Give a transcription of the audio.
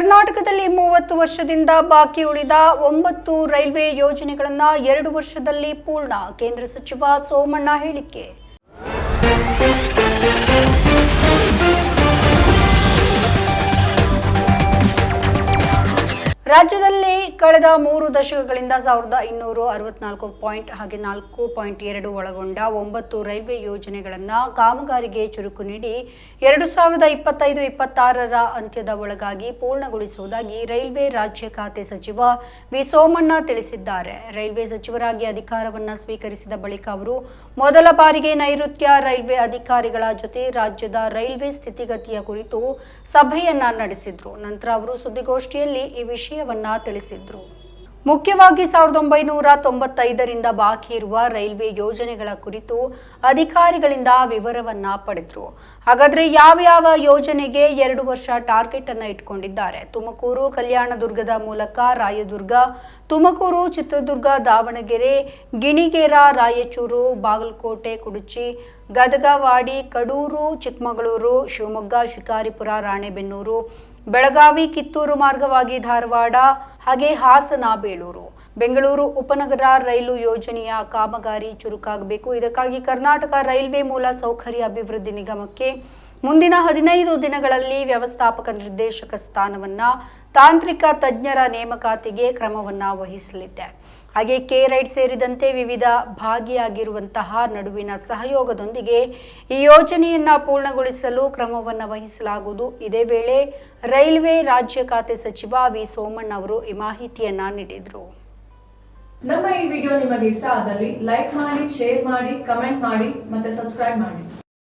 ಕರ್ನಾಟಕದಲ್ಲಿ ಮೂವತ್ತು ವರ್ಷದಿಂದ ಬಾಕಿ ಉಳಿದ ಒಂಬತ್ತು ರೈಲ್ವೆ ಯೋಜನೆಗಳನ್ನು ಎರಡು ವರ್ಷದಲ್ಲಿ ಪೂರ್ಣ, ಕೇಂದ್ರ ಸಚಿವ ಸೋಮಣ್ಣ ಹೇಳಿಕೆ. ರಾಜ್ಯದಲ್ಲಿ ಕಳೆದ ಮೂರು ದಶಕಗಳಿಂದ ಸಾವಿರದ ಇನ್ನೂರು ಅರವತ್ನಾಲ್ಕು ಪಾಯಿಂಟ್ ಹಾಗೆ ನಾಲ್ಕು ಪಾಯಿಂಟ್ ಎರಡು ಒಳಗೊಂಡ ಒಂಬತ್ತು ರೈಲ್ವೆ ಯೋಜನೆಗಳನ್ನು ಕಾಮಗಾರಿಗೆ ಚುರುಕು ನೀಡಿ ಎರಡು ಸಾವಿರದ ಇಪ್ಪತ್ತೈದು ಇಪ್ಪತ್ತಾರರ ಅಂತ್ಯದ ಒಳಗಾಗಿ ಪೂರ್ಣಗೊಳಿಸುವುದಾಗಿ ರೈಲ್ವೆ ರಾಜ್ಯ ಖಾತೆ ಸಚಿವ ವಿ ಸೋಮಣ್ಣ ತಿಳಿಸಿದ್ದಾರೆ. ರೈಲ್ವೆ ಸಚಿವರಾಗಿ ಅಧಿಕಾರವನ್ನು ಸ್ವೀಕರಿಸಿದ ಬಳಿಕ ಅವರು ಮೊದಲ ಬಾರಿಗೆ ನೈಋತ್ಯ ರೈಲ್ವೆ ಅಧಿಕಾರಿಗಳ ಜೊತೆ ರಾಜ್ಯದ ರೈಲ್ವೆ ಸ್ಥಿತಿಗತಿಯ ಕುರಿತು ಸಭೆಯನ್ನ ನಡೆಸಿದ್ರು. ನಂತರ ಅವರು ಸುದ್ದಿಗೋಷ್ಠಿಯಲ್ಲಿ ಈ ವಿಷಯವನ್ನ ತಿಳಿಸಿದ್ರು. ಮುಖ್ಯವಾಗಿ ಸಾವಿರದ ಒಂಬೈನೂರ ತೊಂಬತ್ತೈದರಿಂದ ಬಾಕಿ ಇರುವ ರೈಲ್ವೆ ಯೋಜನೆಗಳ ಕುರಿತು ಅಧಿಕಾರಿಗಳಿಂದ ವಿವರವನ್ನ ಪಡೆದ್ರು. ಹಾಗಾದ್ರೆ ಯಾವ ಯಾವ ಯೋಜನೆಗೆ ಎರಡು ವರ್ಷ ಟಾರ್ಗೆಟ್ ಅನ್ನ ಇಟ್ಕೊಂಡಿದ್ದಾರೆ? ತುಮಕೂರು, ಕಲ್ಯಾಣದುರ್ಗದ ಮೂಲಕ ರಾಯದುರ್ಗ, ತುಮಕೂರು, ಚಿತ್ರದುರ್ಗ, ದಾವಣಗೆರೆ, ಗಿಣಿಗೇರ, ರಾಯಚೂರು, ಬಾಗಲಕೋಟೆ, ಕುಡುಚಿ, ಗದಗವಾಡಿ, ಕಡೂರು, ಚಿಕ್ಕಮಗಳೂರು, ಶಿವಮೊಗ್ಗ, ಶಿಕಾರಿಪುರ, ರಾಣೆಬೆನ್ನೂರು ಬೆಳಗಾವಿ ಕಿತ್ತೂರು ಮಾರ್ಗವಾಗಿ ಧಾರವಾಡ, ಹಾಗೆ ಹಾಸನ ಬೇಳೂರು ಬೆಂಗಳೂರು ಉಪನಗರ ರೈಲು ಯೋಜನೆಯ ಕಾಮಗಾರಿ ಚುರುಕಾಗಬೇಕು. ಇದಕ್ಕಾಗಿ ಕರ್ನಾಟಕ ರೈಲ್ವೆ ಮೂಲ ಸೌಕರ್ಯ ಅಭಿವೃದ್ಧಿ ನಿಗಮಕ್ಕೆ ಮುಂದಿನ ಹದಿನೈದು ದಿನಗಳಲ್ಲಿ ವ್ಯವಸ್ಥಾಪಕ ನಿರ್ದೇಶಕ ಸ್ಥಾನವನ್ನ ತಾಂತ್ರಿಕ ತಜ್ಞರ ನೇಮಕಾತಿಗೆ ಕ್ರಮವನ್ನ ವಹಿಸಲಿದೆ. ಹಾಗೆ ಕೆ ರೈಡ್ ಸೇರಿದಂತೆ ವಿವಿಧ ಭಾಗಿಯಾಗಿರುವಂತಹ ನಡುವಿನ ಸಹಯೋಗದೊಂದಿಗೆ ಈ ಯೋಜನೆಯನ್ನ ಪೂರ್ಣಗೊಳಿಸಲು ಕ್ರಮವನ್ನು ವಹಿಸಲಾಗುವುದು. ಇದೇ ವೇಳೆ ರೈಲ್ವೆ ರಾಜ್ಯ ಖಾತೆ ಸಚಿವ ವಿ ಸೋಮಣ್ಣ ಅವರು ಈ ಮಾಹಿತಿಯನ್ನ ನೀಡಿದರು. ನಮ್ಮ ಈ ವಿಡಿಯೋ ನಿಮಗೆ ಇಷ್ಟ ಆದಲ್ಲಿ ಲೈಕ್ ಮಾಡಿ, ಶೇರ್ ಮಾಡಿ, ಕಮೆಂಟ್ ಮಾಡಿ ಮತ್ತೆ ಸಬ್ಸ್ಕ್ರೈಬ್ ಮಾಡಿ.